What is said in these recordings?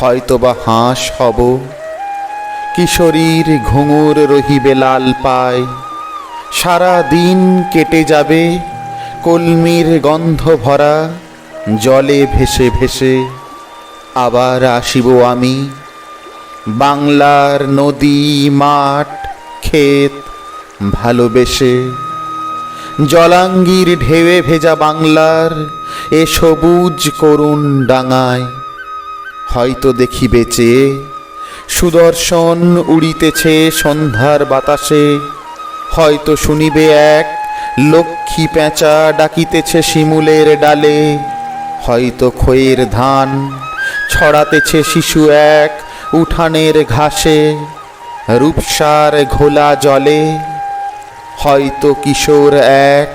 হয়তোবা হাঁস হব। কিশোরীর ঘুঙুর রহিবে লাল পায়। সারা দিন কেটে যাবে কলমির গন্ধ ভরা, জলে ভেসে ভেসে। আবার আসিব আমি বাংলার নদী, মাঠ, ক্ষেত ভালোবেসে। জলাঙ্গির ঢেউয়ে ভেজা বাংলার এ সবুজ করুণ ডাঙায়। হয়তো দেখিবে চেয়ে সুদর্শন উড়িতেছে সন্ধ্যার বাতাসে। হয়তো শুনিবে এক লক্ষ্মী পেঁচা ডাকিতেছে শিমুলের ডালে। হয়তো খয়ের ধান ছড়াতেছে শিশু এক উঠানের ঘাসে, রূপসার ঘোলা জলে। হয়তো কিশোর এক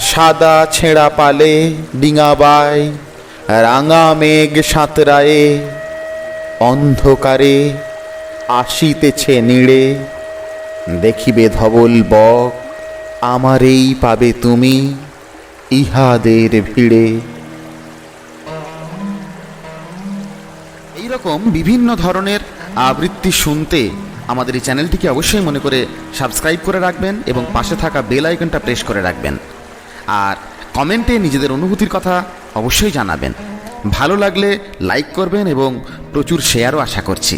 সাদা ছেঁড়া পালে ডিঙাবায়। রাঙা মেঘ সাঁতরায়ে, অন্ধকারে আসিতেছে নিড়ে। দেখিবে ধবল বক, আমারেই পাবে তুমি ইহাদের ভিড়ে। এইরকম বিভিন্ন ধরনের আবৃত্তি শুনতে আমাদের এই চ্যানেলটিকে অবশ্যই মনে করে সাবস্ক্রাইব করে রাখবেন এবং পাশে থাকা বেল আইকনটা প্রেস করে রাখবেন। আর কমেন্টে নিজেদের অনুভূতির কথা অবশ্যই জানাবেন। ভালো লাগলে লাইক করবেন এবং প্রচুর শেয়ারও আশা করছি।